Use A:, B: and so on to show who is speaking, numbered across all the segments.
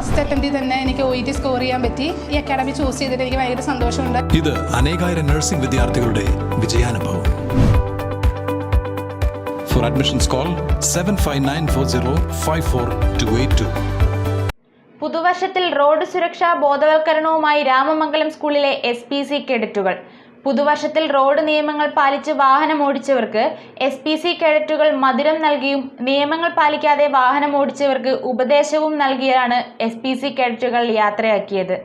A: First അറ്റംപ്റ്റിൽ തന്നെ എനിക്ക് O E T score ചെയ്യാൻ പറ്റി. ഈ അക്കാഡമി ചൂസ് ചെയ്തിട്ട് എനിക്ക് ഭയങ്കര സന്തോഷമുണ്ട്.
B: ഇത് അനേകായിരം നഴ്സിംഗ് വിദ്യാർത്ഥികളുടെ വിജയാനുഭവം. For admissions call seven five nine four zero five four two eight two
C: പുതുവർഷത്തിൽ road സുരക്ഷാ ബോധവൽക്കരണവുമായി രാമമംഗലം സ്കൂളിലെ എസ് പി സി കേഡറ്റുകൾ പുതുവർഷത്തിൽ റോഡ് നിയമങ്ങൾ പാലിച്ച് വാഹനം ഓടിച്ചവർക്ക് എസ് പി സി കേഡറ്റുകൾ മധുരം നൽകിയും നിയമങ്ങൾ പാലിക്കാതെ വാഹനം ഓടിച്ചവർക്ക് ഉപദേശവും നൽകിയാണ് എസ് പി സി കേഡറ്റുകൾ യാത്രയാക്കിയത്.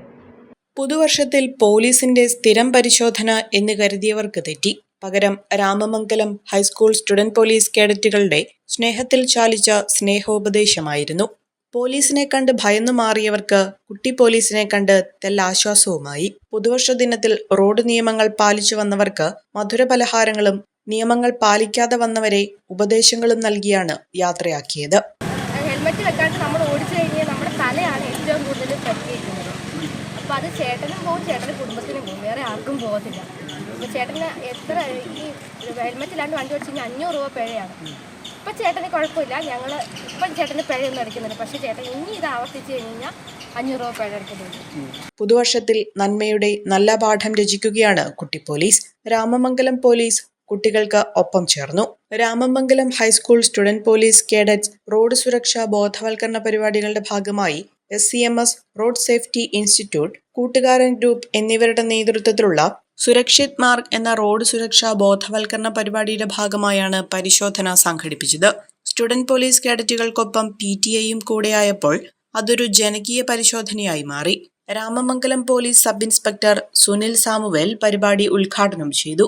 D: പുതുവർഷത്തിൽ പോലീസിന്റെ സ്ഥിരം പരിശോധന എന്ന് കരുതിയവർക്ക് തെറ്റി. പകരം Ramamangalam high school student police കേഡറ്റുകളുടെ സ്നേഹത്തിൽ ചാലിച്ച സ്നേഹോപദേശമായിരുന്നു. പോലീസിനെ കണ്ട് ഭയന്നു മാറിയവർക്ക് കുട്ടി പോലീസിനെ കണ്ട് തെല്ലാശ്വാസവുമായി. പുതുവർഷ ദിനത്തിൽ റോഡ് നിയമങ്ങൾ പാലിച്ചു വന്നവർക്ക് മധുര പലഹാരങ്ങളും നിയമങ്ങൾ പാലിക്കാതെ വന്നവരെ ഉപദേശങ്ങളും നൽകിയാണ് യാത്രയാക്കിയത്.
E: ഹെൽമെറ്റ് വെക്കാണ്ട് നമ്മൾ ഓടിച്ചു കഴിഞ്ഞാൽ നമ്മുടെ തലയാണ് ഏറ്റവും കൂടുതൽ പരിക്കേൽക്കുന്നത് അപ്പോൾ അത് ചേട്ടനും പോകും ചേട്ടന്റെ കുടുംബത്തിനും പോകും വേറെ ആർക്കും പോകത്തില്ല. അപ്പോൾ ചേട്ടന് എത്ര ഈ ഹെൽമെറ്റ് ഇല്ലാണ്ട് വണ്ടി ഓടിച്ചു കഴിഞ്ഞാൽ അഞ്ഞൂറ് രൂപ പിഴയാണ്. ഇപ്പം ചേട്ടന് കുഴപ്പമില്ല. ഞങ്ങൾ ഇപ്പം ചേട്ടന് പിഴയൊന്നും അടിക്കുന്നില്ല. പക്ഷേ ചേട്ടൻ ഇനി ഇത് ആവർത്തിച്ച് കഴിഞ്ഞാൽ അഞ്ഞൂറ് രൂപ പിഴ അടിക്കുന്നുണ്ട്
D: പുതുവർഷത്തിൽ നന്മയുടെ നല്ല പാഠം രചിക്കുകയാണ് കുട്ടി പോലീസ്. രാമമംഗലം പോലീസ് കുട്ടികൾക്ക് ഒപ്പം ചേർന്നു. Ramamangalam high school student police cadets road സുരക്ഷാ ബോധവൽക്കരണ പരിപാടികളുടെ ഭാഗമായി S C M S road safety institute Koottukaran group എന്നിവരുടെ നേതൃത്വത്തിലുള്ള സുരക്ഷിത് മാർഗ് എന്ന റോഡ് സുരക്ഷാ ബോധവൽക്കരണ പരിപാടിയുടെ ഭാഗമായാണ് പരിശോധന സംഘടിപ്പിച്ചത്. സ്റ്റുഡന്റ് പോലീസ് കേഡറ്റുകൾക്കൊപ്പം പി ടി ഐയും കൂടെയായപ്പോൾ അതൊരു ജനകീയ പരിശോധനയായി മാറി. Ramamangalam police sub inspector Sunil Samuel പരിപാടി ഉദ്ഘാടനം ചെയ്തു.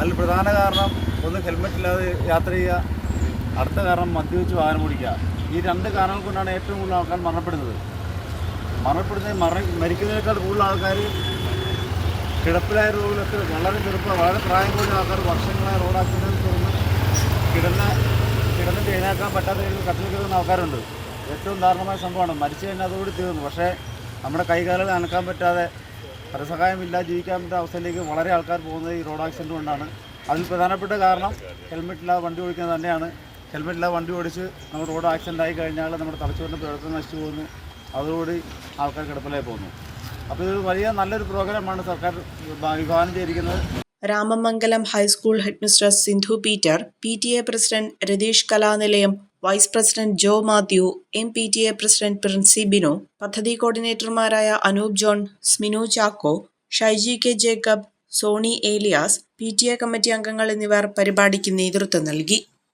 F: അതിൽ പ്രധാന കാരണം ഒന്ന് ഹെൽമെറ്റ് ഇല്ലാതെ യാത്ര ചെയ്യുക അടുത്ത കാരണം മദ്യപിച്ച് വാഹനം ഓടിക്കുക. ഈ രണ്ട് കാരണങ്ങൾ കൊണ്ടാണ് ഏറ്റവും കൂടുതൽ ആൾക്കാർ മരണപ്പെടുന്നത്. മരണപ്പെടുന്ന മര മരിക്കുന്നതിനേക്കാൾ കൂടുതൽ ആൾക്കാർ കിടപ്പിലായ രോഗികളൊക്കെ വളരെ ചെറുപ്പം വളരെ പ്രായം കൂടിയ ആൾക്കാർ വർഷങ്ങളായി റോഡാക്കുന്നതിന് തുറന്ന് കിടന്ന് കിടന്നിട്ട് എഴുന്നേക്കാൻ പറ്റാത്ത രീതിയിൽ കട്ടിൽ കിടക്കുന്ന ആൾക്കാരുണ്ട്. ഏറ്റവും ദാരുണമായ സംഭവമാണ്. മരിച്ചു കഴിഞ്ഞാൽ അതോടെ തീർന്നു. പക്ഷേ നമ്മുടെ കൈകാലുകൾ അനക്കാൻ പറ്റാതെ പരസഹായമില്ല ജീവിക്കാൻ പറ്റുന്ന അവസ്ഥയിലേക്ക് വളരെ ആൾക്കാർ പോകുന്നത് ഈ റോഡ് ആക്സിഡന്റ് കൊണ്ടാണ്. അതിൽ പ്രധാനപ്പെട്ട കാരണം ഹെൽമെറ്റ് ഇല്ലാതെ വണ്ടി ഓടിക്കുന്നത് തന്നെയാണ്. ഹെൽമെറ്റ് ഇല്ലാതെ വണ്ടി ഓടിച്ച് നമ്മൾ റോഡ് ആക്സിഡന്റ് ആയി കഴിഞ്ഞാൽ നമ്മുടെ തലച്ചോറിന്റെ പ്രവർത്തനം നശിച്ചു പോകുന്നു. അതോടുകൂടി ആൾക്കാർ കിടപ്പിലായി പോകുന്നു. അപ്പോൾ ഇത് വലിയ നല്ലൊരു പ്രോഗ്രാമാണ് സർക്കാർ വിഭാവനം ചെയ്തിരിക്കുന്നത്
D: Ramamangalam high school headmistress Sindhu Peter P T A president Ratheesh Kalanilayam vice president Jo Mathew M P T A president Princy Binu പദ്ധതി കോർഡിനേറ്റർമാരായ Anoop John Sminu Chacko Shyji K Jacob Soni Elias P T A committee അംഗങ്ങൾ എന്നിവർ പരിപാടിക്ക് നേതൃത്വം നൽകി.